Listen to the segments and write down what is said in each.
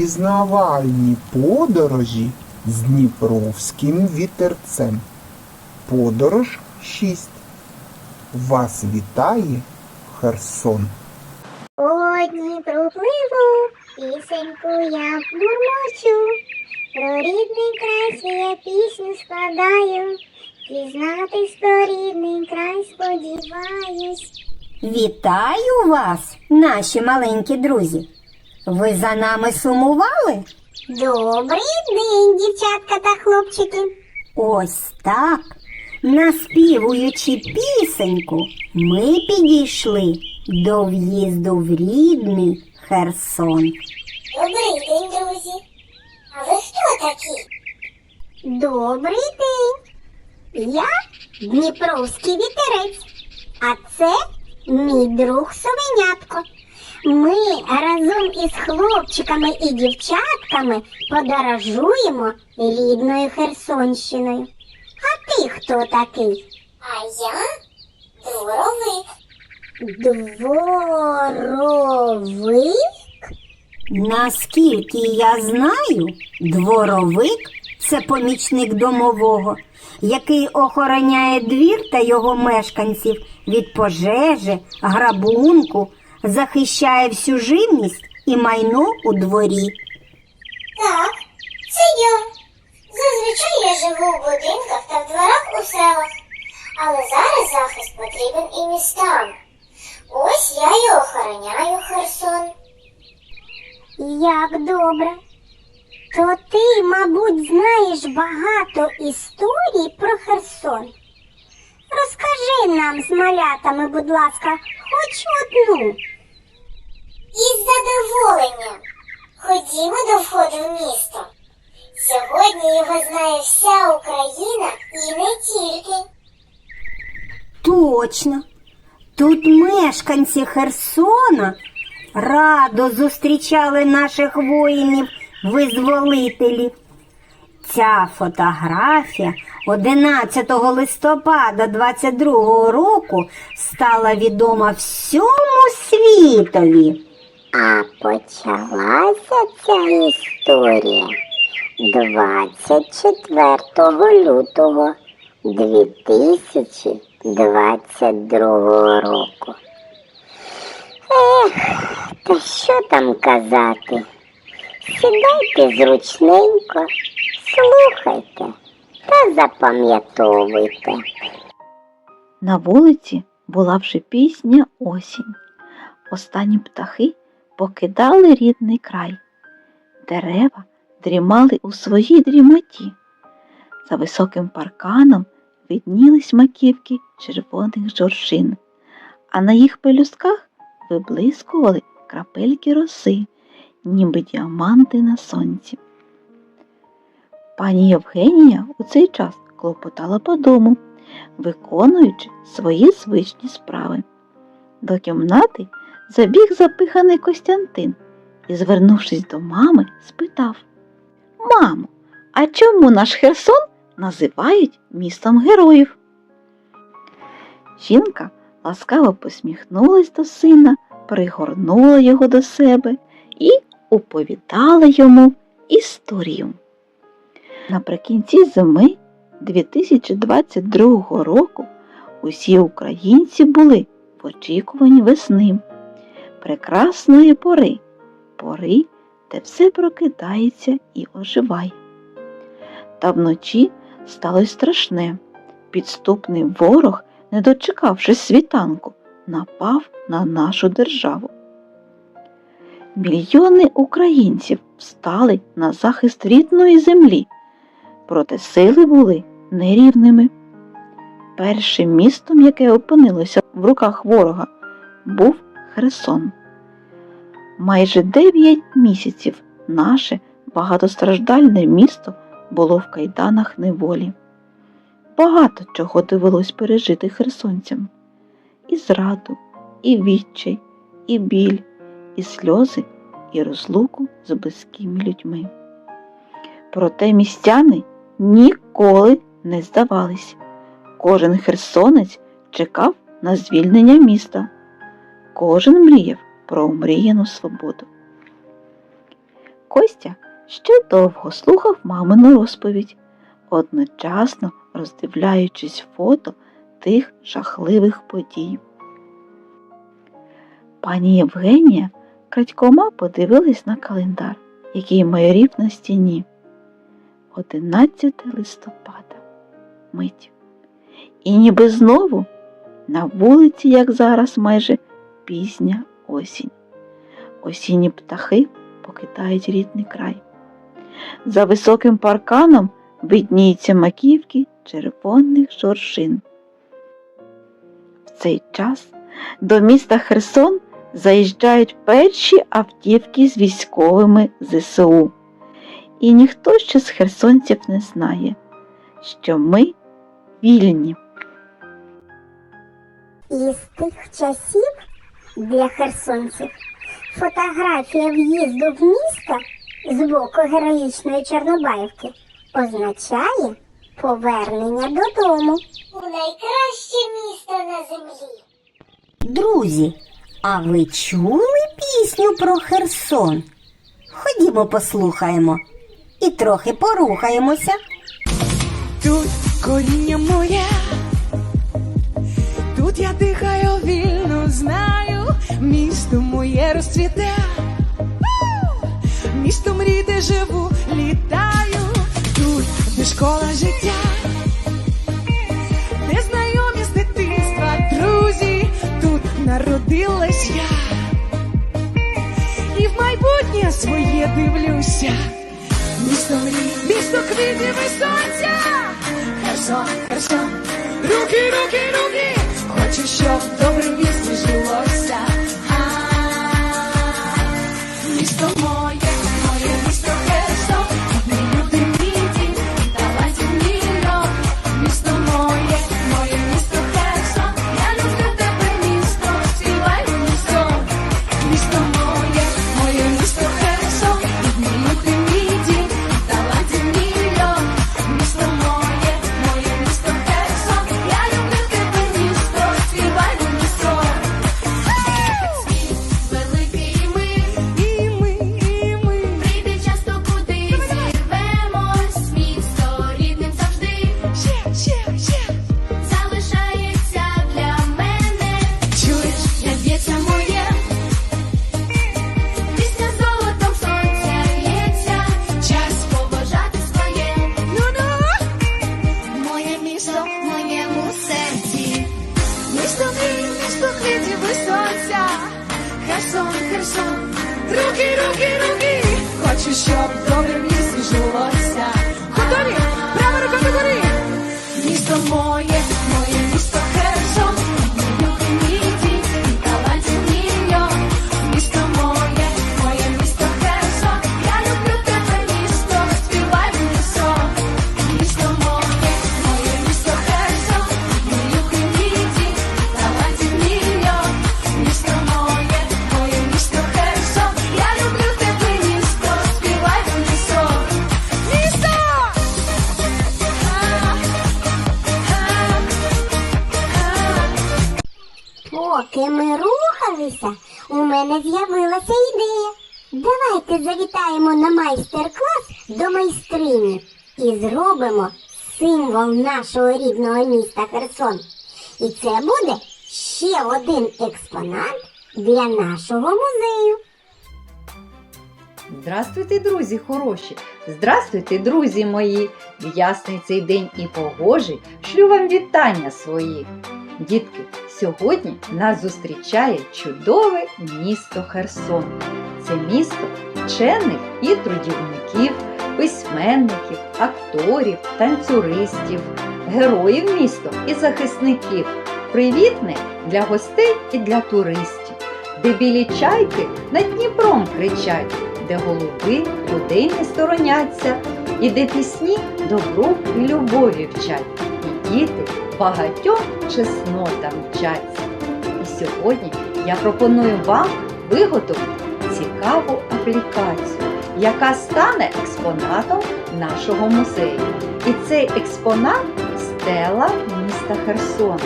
Пізнавальні подорожі з Дніпровським вітерцем. Подорож 6. Вас вітає Херсон. О, Дніпру пливу, пісеньку я бурмочу. Про рідний край свій пісню складаю. Дізнатись про рідний край сподіваюсь. Вітаю вас, наші маленькі друзі. Ви за нами сумували? Добрий день, дівчатка та хлопчики. Ось так. Наспівуючи пісеньку, ми підійшли до в'їзду в рідний Херсон. Добрий день, друзі. А ви хто такі? Добрий день. Я Дніпровський вітерець, а це мій друг Совенятко. Ми разом із хлопчиками і дівчатками подорожуємо рідною Херсонщиною. А ти хто такий? А я дворовик. Дворовик? Наскільки я знаю, дворовик це помічник домового, який охороняє двір та його мешканців від пожежі, грабунку, захищає всю живність і майно у дворі. Так, це я. Зазвичай я живу в будинках та в дворах у селах. Але зараз захист потрібен і містам. Ось я й охороняю Херсон. Як добре. То ти, мабуть, знаєш багато історій про Херсон. Розкажи нам з малятами, будь ласка, хоч одну. Із задоволенням. Ходімо до входу в місто. Сьогодні його знає вся Україна і не тільки. Точно. Тут мешканці Херсона радо зустрічали наших воїнів-визволителів. Ця фотографія 11 листопада 22 року стала відома всьому світові. А почалася ця історія 24 лютого 2022 року. Ех, та що там казати? Сідайте зручненько, слухайте та запам'ятовуйте. На вулиці була вже пісня осінь. Останні птахи покидали рідний край. Дерева дрімали у своїй дрімоті. За високим парканом виднілись маківки червоних жоржин, а на їх пелюстках виблискували крапельки роси, ніби діаманти на сонці. Пані Євгенія у цей час клопотала по дому, виконуючи свої звичні справи. До кімнати забіг запиханий Костянтин і, звернувшись до мами, спитав Мамо, а чому наш Херсон називають містом героїв? Жінка ласкаво посміхнулась до сина, пригорнула його до себе і оповідала йому історію. Наприкінці зими 2022 року усі українці були в очікуванні весни, прекрасної пори, пори, де все прокидається і оживає. Та вночі сталося страшне. Підступний ворог, не дочекавшись світанку, напав на нашу державу. Мільйони українців встали на захист рідної землі, проте сили були нерівними. Першим містом, яке опинилося в руках ворога, був Херсон. Майже дев'ять місяців наше багатостраждальне місто було в кайданах неволі. Багато чого довелось пережити херсонцям. І зраду, і відчай, і біль, і сльози, і розлуку з близькими людьми. Проте містяни ніколи не здавались. Кожен херсонець чекав на звільнення міста. Кожен мріяв про омріяну свободу. Костя ще довго слухав мамину розповідь, одночасно роздивляючись фото тих жахливих подій. Пані Євгенія крадькома подивилась на календар, який майорів на стіні. 11 листопада. Мить. І ніби знову на вулиці, як зараз, майже пізня осінь. Осінні птахи покидають рідний край. За високим парканом видніються маківки червоних жоржин. В цей час до міста Херсон заїжджають перші автівки з військовими ЗСУ. І ніхто ще з херсонців не знає, що ми вільні. Із тих часів для херсонців фотографія в'їзду в місто з боку героїчної Чорнобаївки означає повернення додому. У найкраще місто на землі. Друзі, а ви чули пісню про Херсон? Ходімо послухаємо і трохи порухаємося. Тут коріння моє, тут я дихаю вільно, знаю, місто моє розцвіте, місто мрій, де живу, літаю, тут де школа життя, де дитинства, друзі, тут народилась я, і в майбутнє своє дивлюся. Місто мрій, місто квітів і сонця. Херсон, Херсон, руки, руки, руки. Хочу, щоб добре місто жилося. Хочу, з'явилася ідея. Давайте завітаємо на майстер-клас до майстрині і зробимо символ нашого рідного міста Херсон. І це буде ще один експонат для нашого музею. Здравствуйте, друзі хороші! Здравствуйте, друзі мої! В ясний цей день і погожий шлю вам вітання свої. Дітки, сьогодні нас зустрічає чудове місто Херсон. Це місто вчених і трудівників, письменників, акторів, танцюристів, героїв міста і захисників. Привітне для гостей і для туристів, де білі чайки над Дніпром кричать, де голуби людей не стороняться, і де пісні добру і любові вчать, діти багатьом чеснотам вчаться. І сьогодні я пропоную вам виготовити цікаву аплікацію, яка стане експонатом нашого музею. І цей експонат стела міста Херсона.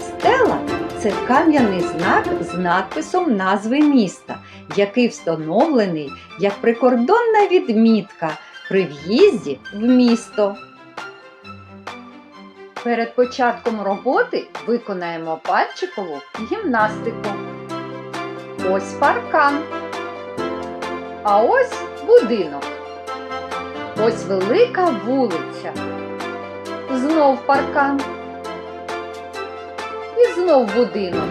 Стела це кам'яний знак з надписом назви міста, який встановлений як прикордонна відмітка при в'їзді в місто. Перед початком роботи виконаємо пальчикову гімнастику. Ось паркан. А ось будинок. Ось велика вулиця. Знов паркан. І знов будинок.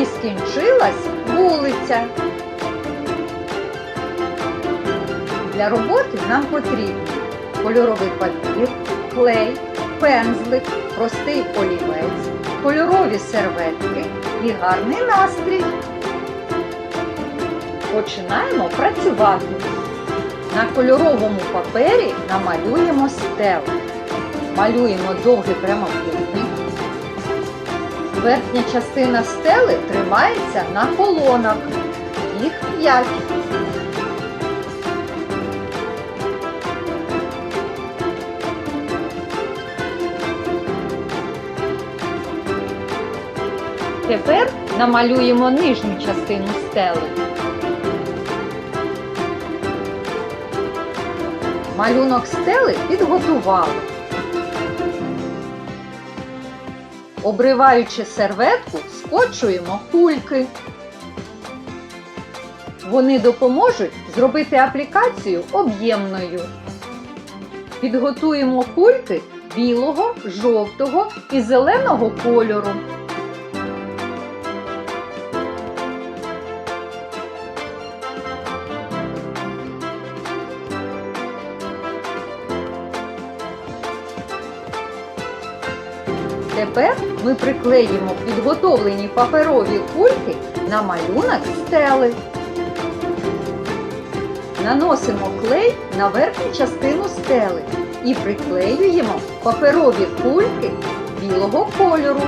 І скінчилась вулиця. Для роботи нам потрібні кольоровий папір, клей, пензлик, простий олівець, кольорові серветки і гарний настрій. Починаємо працювати. На кольоровому папері намалюємо стелу. Малюємо довгий прямокутник. Верхня частина стели тримається на колонах. Їх п'ять. Тепер намалюємо нижню частину стели. Малюнок стели підготували. Обриваючи серветку, скочуємо кульки. Вони допоможуть зробити аплікацію об'ємною. Підготуємо кульки білого, жовтого і зеленого кольору. Тепер ми приклеїмо підготовлені паперові кульки на малюнок стели. Наносимо клей на верхню частину стели і приклеюємо паперові кульки білого кольору.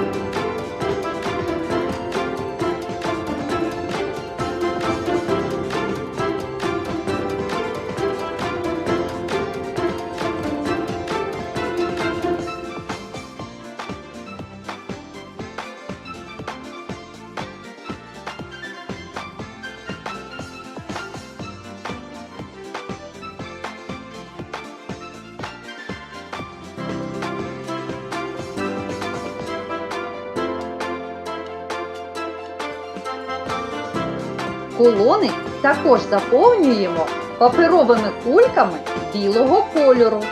Колони також заповнюємо паперовими кульками білого кольору.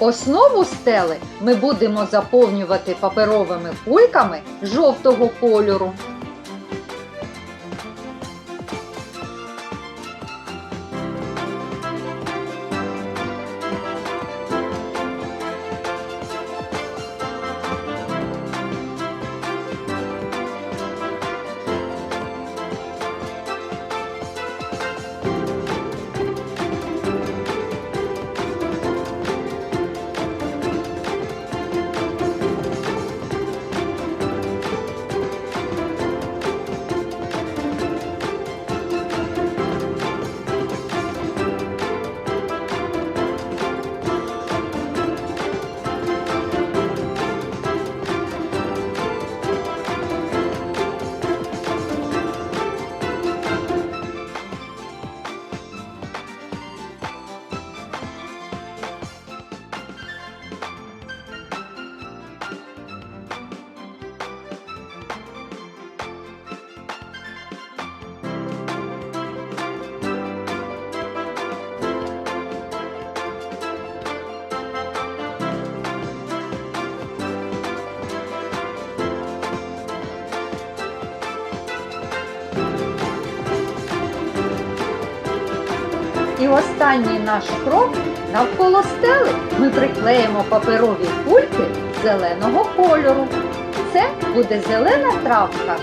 Основу стели ми будемо заповнювати паперовими кульками жовтого кольору. Останній наш крок навколо стели ми приклеїмо паперові кульки зеленого кольору. Це буде зелена травка.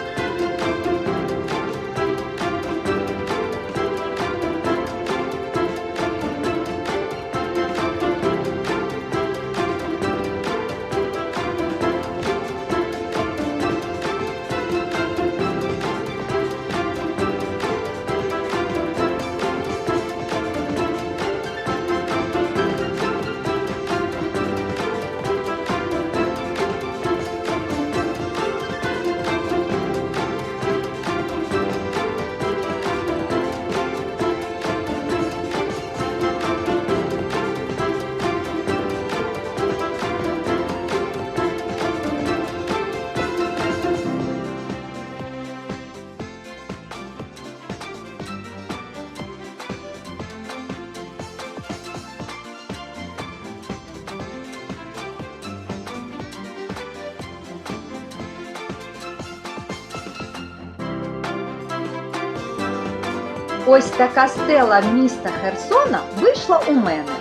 Ось така стела міста Херсона вийшла у мене.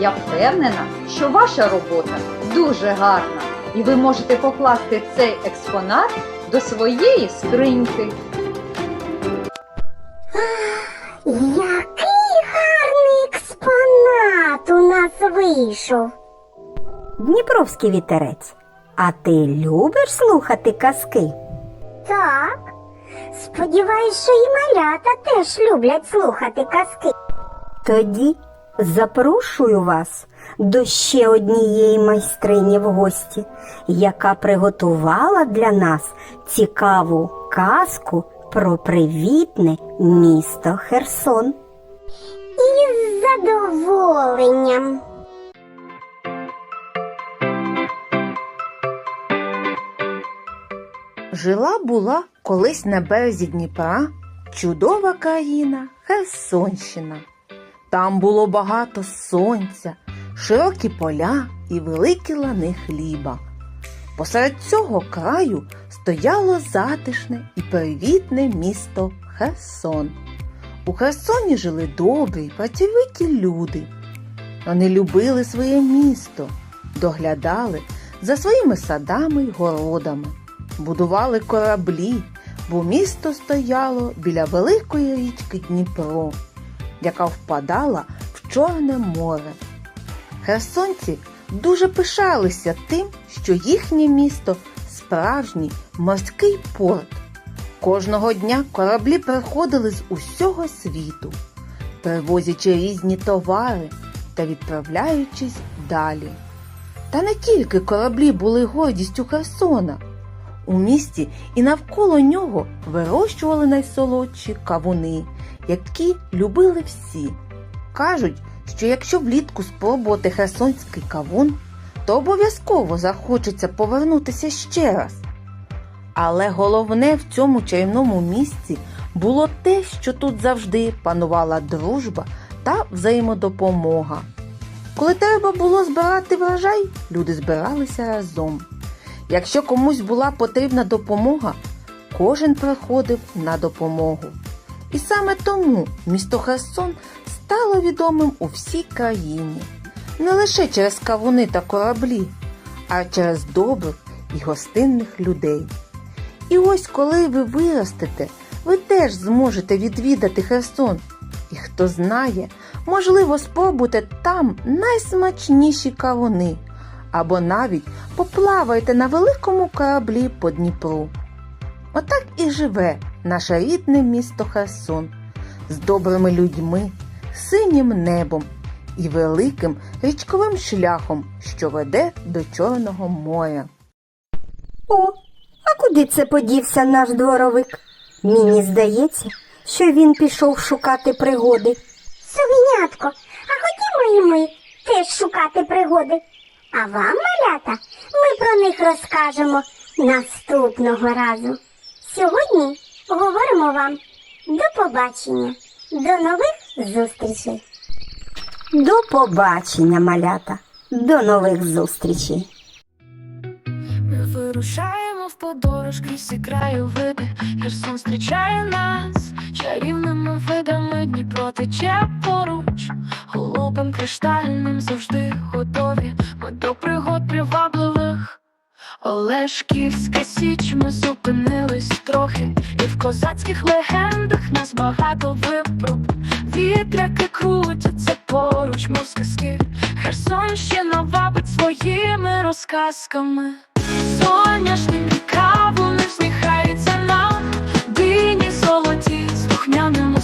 Я впевнена, що ваша робота дуже гарна, і ви можете покласти цей експонат до своєї скриньки. Який гарний експонат у нас вийшов. Дніпровський вітерець. А ти любиш слухати казки? Так. Сподіваюсь, що і малята теж люблять слухати казки. Тоді запрошую вас до ще однієї майстрині в гості, яка приготувала для нас цікаву казку про привітне місто Херсон. Із задоволенням. Жила була колись на березі Дніпра чудова країна Херсонщина. Там було багато сонця, широкі поля і великі лани хліба. Посеред цього краю стояло затишне і привітне місто Херсон. У Херсоні жили добрі працьовиті люди. Вони любили своє місто, доглядали за своїми садами й городами будували кораблі, бо місто стояло біля великої річки Дніпро, яка впадала в Чорне море. Херсонці дуже пишалися тим, що їхнє місто справжній морський порт. Кожного дня кораблі приходили з усього світу, перевозячи різні товари та відправляючись далі. Та не тільки кораблі були гордістю Херсона. У місті і навколо нього вирощували найсолодші кавуни, які любили всі. Кажуть, що якщо влітку спробувати херсонський кавун, то обов'язково захочеться повернутися ще раз. Але головне в цьому чарівному місці було те, що тут завжди панувала дружба та взаємодопомога. Коли треба було збирати врожай, люди збиралися разом. Якщо комусь була потрібна допомога, кожен приходив на допомогу. І саме тому місто Херсон стало відомим у всій країні. Не лише через кавуни та кораблі, а через добрих і гостинних людей. І ось коли ви виростете, ви теж зможете відвідати Херсон. І хто знає, можливо, спробуйте там найсмачніші кавуни або навіть поплавайте на великому кораблі по Дніпру. Отак і живе наше рідне місто Херсон з добрими людьми, синім небом і великим річковим шляхом, що веде до Чорного моря. О, а куди це подівся наш дворовик? Мені здається, що він пішов шукати пригоди. Совенятко, а ходімо і ми теж шукати пригоди. А вам, малята, ми про них розкажемо наступного разу. Сьогодні говоримо вам до побачення, до нових зустрічей. До побачення, малята. До нових зустрічей. Вирушаємо в подорож крізь всі краєвиди, Херсон зустрічає нас чарівними видами Дніпро тече поруч, голубим криштальним завжди готові. Ми до пригод привабливих. Олешківська січ, ми зупинились трохи, і в козацьких легендах нас багато випроб. Вітряки крутяться поруч, мов сказки. Херсонщина вабить своїми розказками. Соняшник каву не всміхається нам, дині золоті з духмяними